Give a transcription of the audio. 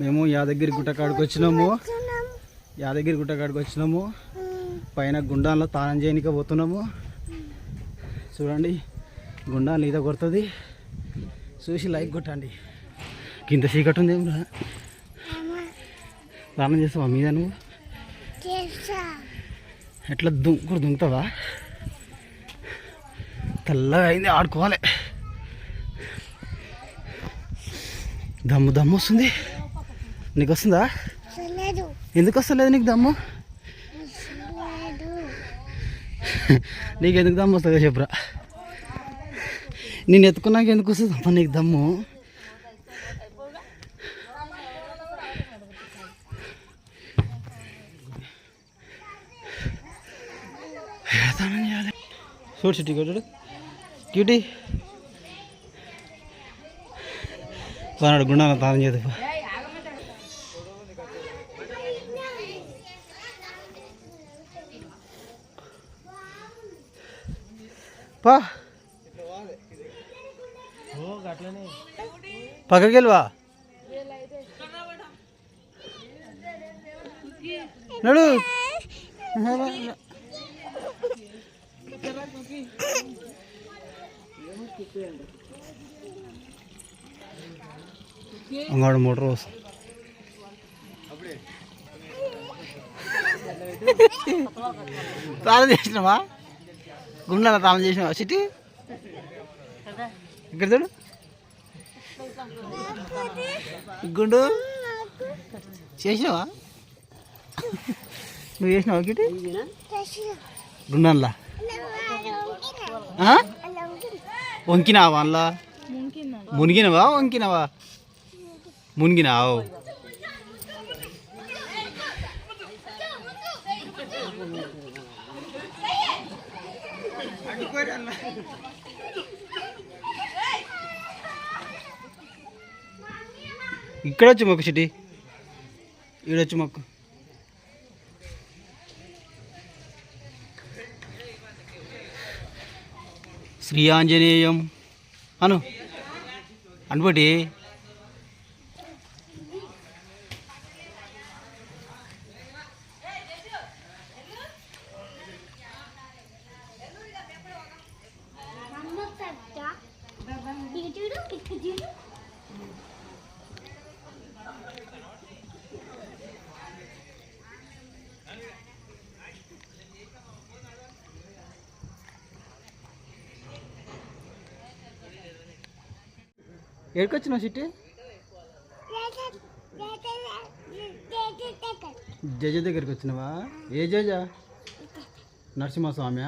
మేము యాదగిరి గుట్ట కాడికి వచ్చినాము. యాదగిరి గుట్ట కాడికి వచ్చినాము. పైన గుండాల్లో తానం చేయనిక పోతున్నాము. చూడండి గుండాలు ఈత కొడుతుంది. చూసి లైక్ కొట్టండి. కింద చీకటి ఉంది ఏమిరా స్నానం చేస్తావా మీద నువ్వు ఎట్లా దుంకుడు దుంకుతావా? తెల్లగా అయింది ఆడుకోవాలి. దమ్ము దమ్ము వస్తుంది. నీకు వస్తుందా ఎందుకు వస్తలేదు నీకు దమ్ము? నీకు ఎందుకు దమ్ము వస్తుందో చెప్పురా. నేను ఎత్తుకున్నాక ఎందుకు వస్తుంది అమ్మ నీకు దమ్ము? స్నానం చేయాలి చూడు చిట్టి చూడు క్యూటీ వాడు గుండాన తానం చేదు పా. పక్కకి వెళ్ళవా నడు. అంగాడు మోటార్ వస్తుంది తాళం చేసినావా గుండెల తాళం చేసిన సిటీ? ఇక్కడ చూడు. గుండు. చేసినావా? నువ్వు చేసినావా ఒకటి? గుండల్లా వంకినావా అందులో మునిగినవా వంకినవా? మునిగినావు. ఇక్కడ వచ్చి మొక్కు సిటీ ఈడొచ్చి మొక్కు. శ్రీ ఆంజనేయం. అను అనుబట్టి అమ్మ పెద్ద ఇటు చూడు ఇటు చూడు ఎక్కడికొచ్చినావు సిట్? జజ దగ్గరికి వచ్చినావా? ఏ జజ నరసింహస్వామి